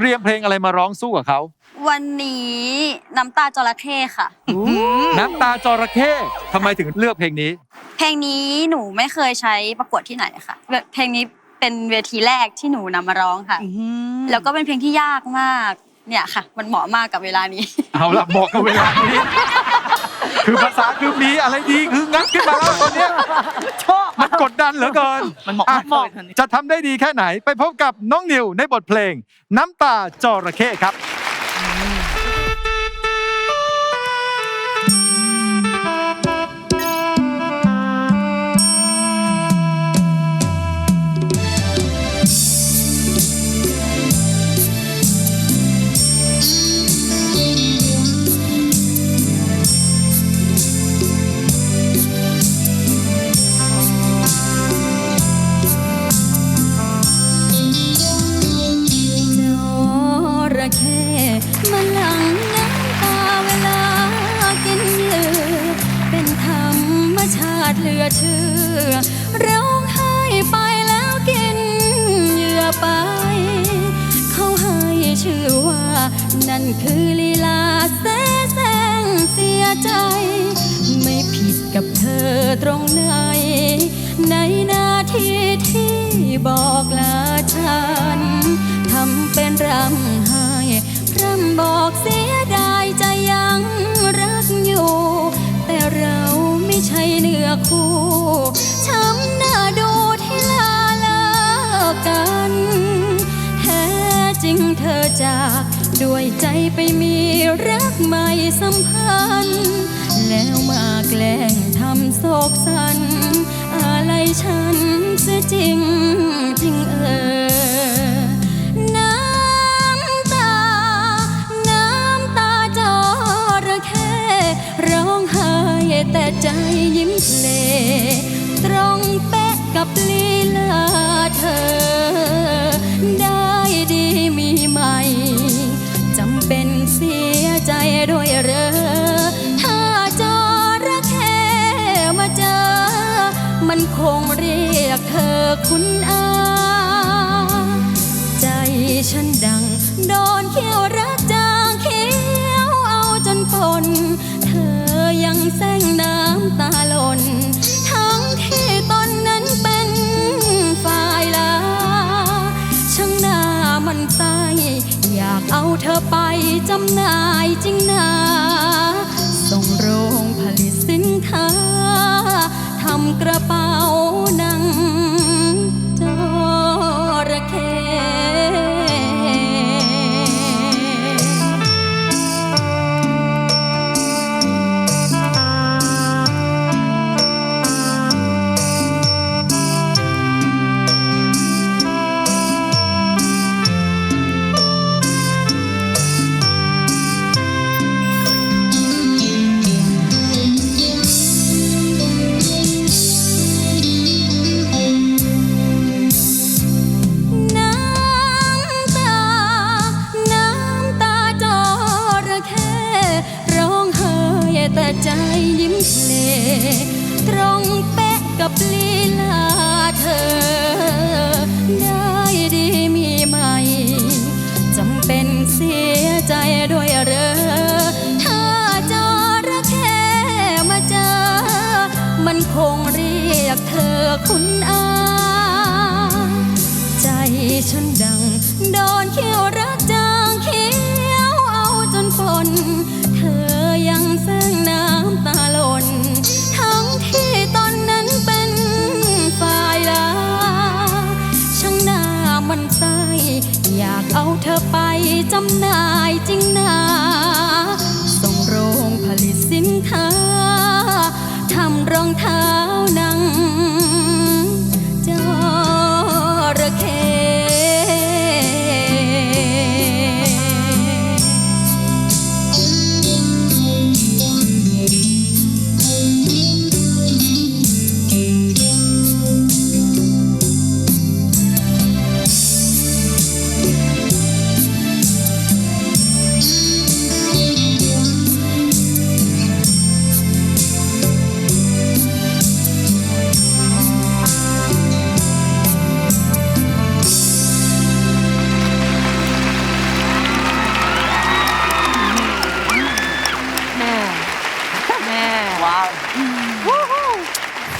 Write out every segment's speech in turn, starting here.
ตรียมเพลงอะไรมาร้องสู้กับเขา วันนี้น้ำตาจระเข้ค่ะ น้ำตาจระเข้ทำไมถึงเลือกเพลงนี้ เพลงนี้หนูไม่เคยใช้ประกวดที่ไหนค่ะแบบเพลงนี้เป็นเวทีแรกที่หนูนำมาร้องค่ะ แล้วก็เป็นเพลงที่ยากมาก เนี่ยค่ะ มันเหมาะมากกับเวลานี้ เอาละบอกกับเวลานี้ คือภาษาคือมีอะไรดีคืองัดขึ้นมาแล้วตอนเนี้ยชอบ มันกดดันเหลือเกินมันเหมาะอ่มากเลยจะทำได้ดีแค่ไหน ไปพบกับน้องนิวในบทเพลง น้ำตาจระเข้ครับ คือลีลาแสแสงเสียใจ ไม่ผิดกับเธอตรงไหน ในนาทีที่บอกลาฉันทำเป็นรำไห้พร่ำบอกเสียดายใจยังรักอยู่ แต่เราไม่ใช่เนื้อคู่ช้ำหน้าดูที่ลาเลิกกัน แท้จริงเธอจาก ด้วยใจไปมีรักใหม่สัมพันธ์ แล้วมาแกล้งทำโศกสัน อะไรฉันเสียจริงจริงเออน้ำตา น้ำตาจระเข้ร้องไห้แต่ใจยิ้มเพลตรงเป๊ะกับลี มันคงเรียกเธอคุณอาใจฉันดังโดนเขี้ยวรักจางเขียวเอาจนปนเธอยังแซงน้ำตาหล่นทั้งที่ตอนนั้นเป็นฝ่ายลาช่างหน้ามันไส้อยากเอาเธอไปจำหน่ายจริงนาส่ง ยิ้มเลตรงเป๊ะกับลีลาเธอ ได้ดีมีไหมจำเป็นเสียใจด้วยเหรอ มันไส้อยากเอาเธอไปจำหน่ายจริงนาส่งโรงผลิตสินค้าทำรองเท้า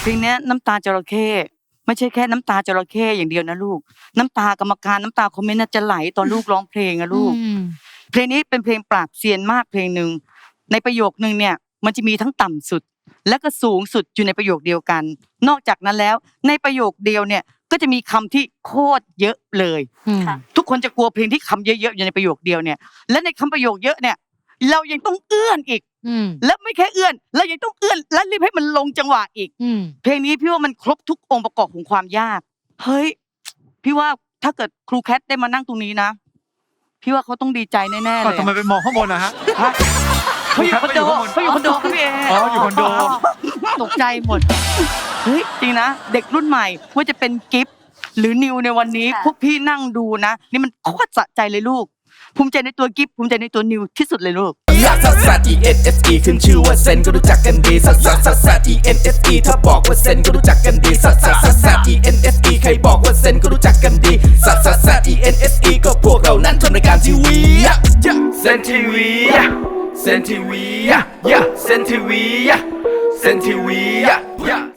เพลงเนี้ยน้ำตาจระเข้ไม่ใช่แค่น้ำตาจระเข้อย่างเดียวนะลูก น้ำตากรรมการน้ำตาคอมเมนต์น่ะจะไหลตอนลูกร้องเพลงอะลูกอืมเพลงนี้เป็นเพลงปราบเซียนมากเพลงหนึ่งในประโยคนึงเนี่ย มันจะมีทั้งต่ำสุด และก็สูงสุดอยู่ในประโยคเดียวกัน นอกจากนั้นแล้ว ในประโยคเดียวเนี่ยก็จะมีคำที่โคตรเยอะเลยอืมทุกคนจะกลัวเพลงที่คำเยอะๆอยู่ในประโยคเดียวเนี่ย และในคำประโยคเยอะเนี่ย เรายังต้องเอื้อนอีกอืม และไม่แค่เอื้อนเรายังต้องเอื้อนและรีบให้มันลงจังหวะอีกอืมเพลงนี้พี่ว่ามันครบทุกองค์ประกอบของความยาก เฮ้ย พี่ว่าถ้าเกิดครูแคทได้มานั่งตรงนี้นะ พี่ว่าเขาต้องดีใจแน่ๆเลอ้าวยทำไมไปมองข้างบนนะฮะเขาอยู่คอนโดเขาอยู่คอนโดครับพี่เออ๋ออยู่คอนโดตกใจหมดเฮ้ยจริงนะเด็กรุ่นใหม่ว่าจะเป็นกิฟต์หรือนิวในวันนี้ค่ะพวกพี่นั่งดูนะ นี่มันโคตรสะใจเลยลูก ภูมิใจในตัวกิฟภูมิใจในตัวนิวที่สุดเลยลูกลักซักซัก E N S E ขึ้นชื่อว่าเซนก็รู้จักกันดีซักซักซักซัก E N S E ถ้าบอกว่าเซนก็รู้จักกันดีซักซักซักซัก E N S E ใครบอกว่าเซนก็รู้จักกันดีซักซักซัก E N S E ก็พวกเรานั้นทำรายการทีวีเซนทีวีเซนทีวีเซนทีวีเซนทีวี